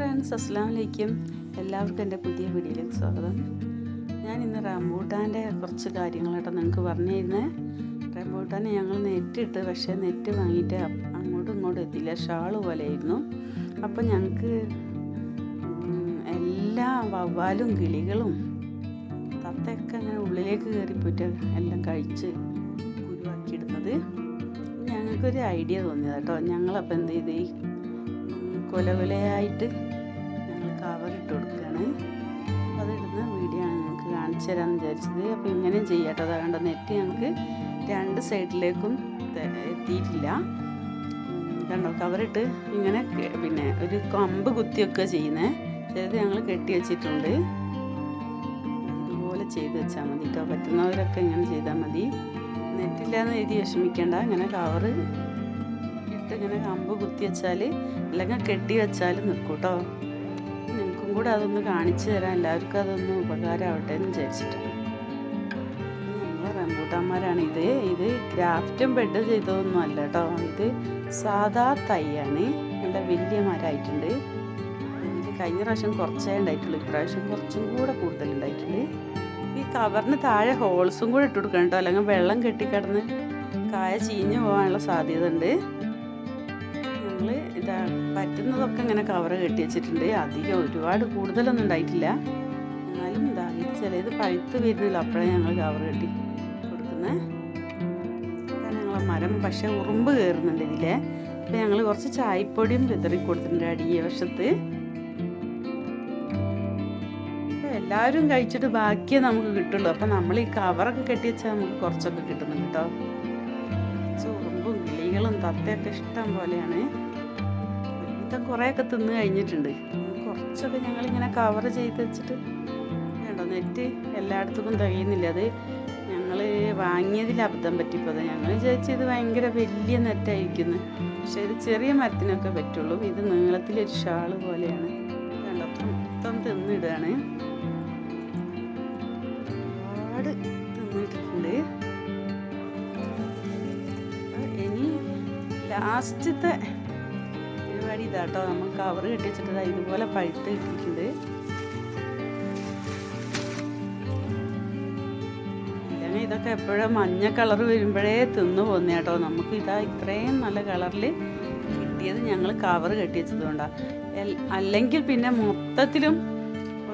Friends അസ്സാം വലൈക്കും എല്ലാവർക്കും എന്റെ പുതിയ വീഡിയോയിലേക്ക് സ്വാഗതം. ഞാൻ ഇന്ന് റംബൂട്ടാന്റെ കുറച്ച് കാര്യങ്ങളായിട്ട് നിങ്ങൾക്ക് പറഞ്ഞു തരുന്നത് റംബൂട്ടാൻ ഞങ്ങൾ നെറ്റിട്ട് പക്ഷേ നെറ്റ് വാങ്ങിയിട്ട് അങ്ങോട്ടും ഇങ്ങോട്ടും എത്തിയില്ല. ഷാൾ പോലെയായിരുന്നു. അപ്പോൾ ഞങ്ങൾക്ക് എല്ലാ വവ്വാലും കിളികളും തത്തയൊക്കെ അങ്ങനെ ഉള്ളിലേക്ക് കയറിപ്പോയിട്ട് എല്ലാം കഴിച്ച് കുരുവാക്കിയിടുന്നത്. ഞങ്ങൾക്കൊരു ഐഡിയ തോന്നിയത് കേട്ടോ ഞങ്ങളപ്പോൾ എന്ത് ചെയ്ത്? ഈ ഉം, കൊല കൊലയായിട്ട് ഞങ്ങൾ കവറിട്ട് കൊടുക്കുകയാണ് അതിടുന്ന വീഡിയോ ആണ് ഞങ്ങൾക്ക് കാണിച്ചു തരാമെന്ന് വിചാരിച്ചത്. അപ്പോൾ ഇങ്ങനെയും ചെയ്യാട്ടോ അത് കണ്ട നെറ്റ് ഞങ്ങൾക്ക് രണ്ട് സൈഡിലേക്കും എത്തിയിട്ടില്ല. കണ്ടോ കവറിട്ട് ഇങ്ങനെ പിന്നെ ഒരു കമ്പ് കുത്തിയൊക്കെ ചെയ്യുന്നത് ചിലത് ഞങ്ങൾ കെട്ടി വെച്ചിട്ടുണ്ട്. ഇതുപോലെ ചെയ്ത് വെച്ചാൽ മതി കേട്ടോ. പറ്റുന്നവരൊക്കെ ഇങ്ങനെ ചെയ്താൽ മതി. നെറ്റില്ലാന്ന് എഴുതി വിഷമിക്കേണ്ട. ഇങ്ങനെ കവറ് ഇട്ട് ഇങ്ങനെ അമ്പ് കുത്തി വെച്ചാൽ അല്ലെങ്കിൽ കെട്ടി വെച്ചാൽ നിൽക്കും കേട്ടോ നിങ്ങൾക്കും കൂടെ അതൊന്ന് കാണിച്ചു തരാം. എല്ലാവർക്കും അതൊന്ന് ഉപകാരമാവട്ടെ എന്ന് വിചാരിച്ചിട്ടാണ് നമ്മളെ റംബൂട്ടാന്മാരാണ്. ഇത് ഇത് ഗ്രാഫ്റ്റും ബെഡ് ചെയ്തതൊന്നും അല്ല കേട്ടോ ഇത് സാധാ തൈയാണ്. നല്ല വലിയ മരമായിട്ടുണ്ട് കഴിഞ്ഞ പ്രാവശ്യം കുറച്ചേ ഉണ്ടായിട്ടുള്ളൂ. ഇപ്രാവശ്യം കുറച്ചും കൂടെ കൂടുതൽ ഉണ്ടായിട്ടുണ്ട്. ഈ കവറിന് താഴെ ഹോൾസും കൂടെ ഇട്ട് കൊടുക്കണം കേട്ടോ അല്ലെങ്കിൽ വെള്ളം കെട്ടിക്കിടന്ന് കായ ചീഞ്ഞു പോകാനുള്ള സാധ്യത ഉണ്ട്. ഞങ്ങൾ ഇതാ പറ്റുന്നതൊക്കെ ഇങ്ങനെ കവർ കെട്ടി വെച്ചിട്ടുണ്ട്. അധികം ഒരുപാട് കൂടുതലൊന്നും ഉണ്ടായിട്ടില്ല. എന്നാലും ഇതാ ഇത് ചിലത് പഴുത്ത് വരുന്നില്ല. അപ്പോഴേ ഞങ്ങൾ കവർ കെട്ടി കൊടുക്കുന്നത് ഞങ്ങൾ മരം പക്ഷെ ഉറുമ്പ് കയറുന്നുണ്ട് ഇതിലെ. അപ്പം ഞങ്ങൾ കുറച്ച് ചായപ്പൊടിയും വിതറി കൊടുത്തിട്ടുണ്ട് അടിയ വശത്ത് എല്ലാവരും കഴിച്ചിട്ട് ബാക്കിയേ നമുക്ക് കിട്ടുള്ളൂ. അപ്പം നമ്മൾ ഈ കവറൊക്കെ കെട്ടി വെച്ചാൽ നമുക്ക് കുറച്ചൊക്കെ കിട്ടുന്നുണ്ട് കേട്ടോ. ഉറുമ്പും കിളികളും തത്തയൊക്കെ ഇഷ്ടം പോലെയാണ്. ഒരുവിധം കുറേയൊക്കെ തിന്ന് കഴിഞ്ഞിട്ടുണ്ട്. കുറച്ചൊക്കെ ഞങ്ങളിങ്ങനെ കവർ ചെയ്ത് വെച്ചിട്ട് വേണ്ട നെറ്റ് എല്ലായിടത്തും തികയുന്നില്ല. അത് ഞങ്ങൾ വാങ്ങിയതിൽ അബദ്ധം പറ്റിപ്പോയത് ഞങ്ങൾ വിചാരിച്ചു ഇത് ഭയങ്കര വലിയ നെറ്റായിരിക്കുന്നു. പക്ഷേ ഇത് ചെറിയ മരത്തിനൊക്കെ പറ്റുള്ളൂ. ഇത് നീളത്തിലൊരു ഷാൾ പോലെയാണ്. കണ്ടോ മൊത്തം തിന്നിടുകയാണ്. ഒരുപാട് തിന്നിട്ടിട്ടുണ്ട്. അപ്പൊ ഇനി ലാസ്റ്റത്തെ പരിപാടി ഇതാട്ടോ. നമ്മൾ കവർ കെട്ടി വെച്ചിട്ട് ഇതുപോലെ പഴുത്ത് കിട്ടിയിട്ടുണ്ട്. ഇതൊക്കെ എപ്പോഴും മഞ്ഞ കളർ വരുമ്പോഴേ തിന്നു പോകുന്ന കേട്ടോ. നമുക്ക് ഇതാ ഇത്രയും നല്ല കളറിൽ കിട്ടിയത് ഞങ്ങൾ കവർ കെട്ടി വെച്ചതുകൊണ്ടാണ് അല്ലെങ്കിൽ പിന്നെ മൊത്തത്തിലും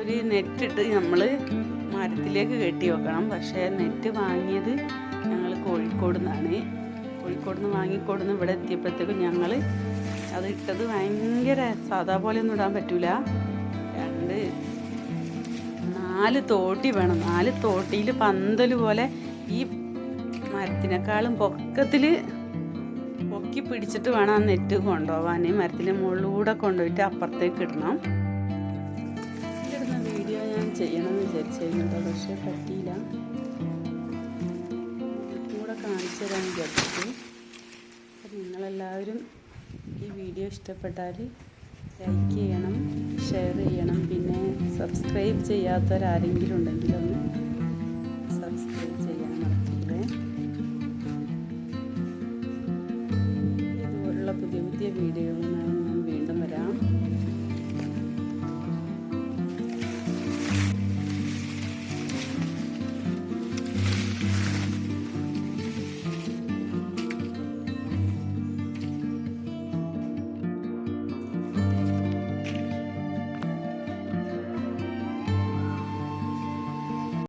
ഒരു നെറ്റിട്ട് നമ്മൾ മരത്തിലേക്ക് കെട്ടി വെക്കണം. പക്ഷേ നെറ്റ് വാങ്ങിയത് ഞങ്ങൾ കോഴിക്കോട് നിന്നാണ്. കോഴിക്കോട് നിന്ന് വാങ്ങിക്കൊടുന്ന് ഇവിടെ എത്തിയപ്പോഴത്തേക്കും ഞങ്ങൾ അത് ഇട്ടത് ഭയങ്കര സാധാ പോലെ ഒന്നും ഇടാൻ പറ്റൂല. രണ്ട് നാല് തോട്ടി വേണം. നാല് തോട്ടിയിൽ പന്തൽ പോലെ ഈ മരത്തിനേക്കാളും പൊക്കത്തിൽ പൊക്കി പിടിച്ചിട്ട് വേണം ആ നെറ്റ് കൊണ്ടുപോകാൻ മരത്തിന്റെ മുകളിലൂടെ കൊണ്ടുപോയിട്ട് അപ്പുറത്തേക്ക് ഇടണം. ഇടുന്ന വീഡിയോ ഞാൻ ചെയ്യണമെന്ന് വിചാരിച്ചിരുന്നു പക്ഷേ പറ്റിയില്ല. കൂടെ കാണിച്ചു തരാൻ വിചാരിച്ചിട്ട്. അപ്പം നിങ്ങളെല്ലാവരും ഈ വീഡിയോ ഇഷ്ടപ്പെട്ടാൽ ലൈക്ക് ചെയ്യണം ഷെയർ ചെയ്യണം. പിന്നെ സബ്സ്ക്രൈബ് ചെയ്യാത്തവരാരെങ്കിലും ഉണ്ടെങ്കിൽ ഒന്ന് സബ്സ്ക്രൈബ് ചെയ്യാൻ മറക്കില്ലേ ഇതുപോലുള്ള പുതിയ പുതിയ വീഡിയോകളുമായി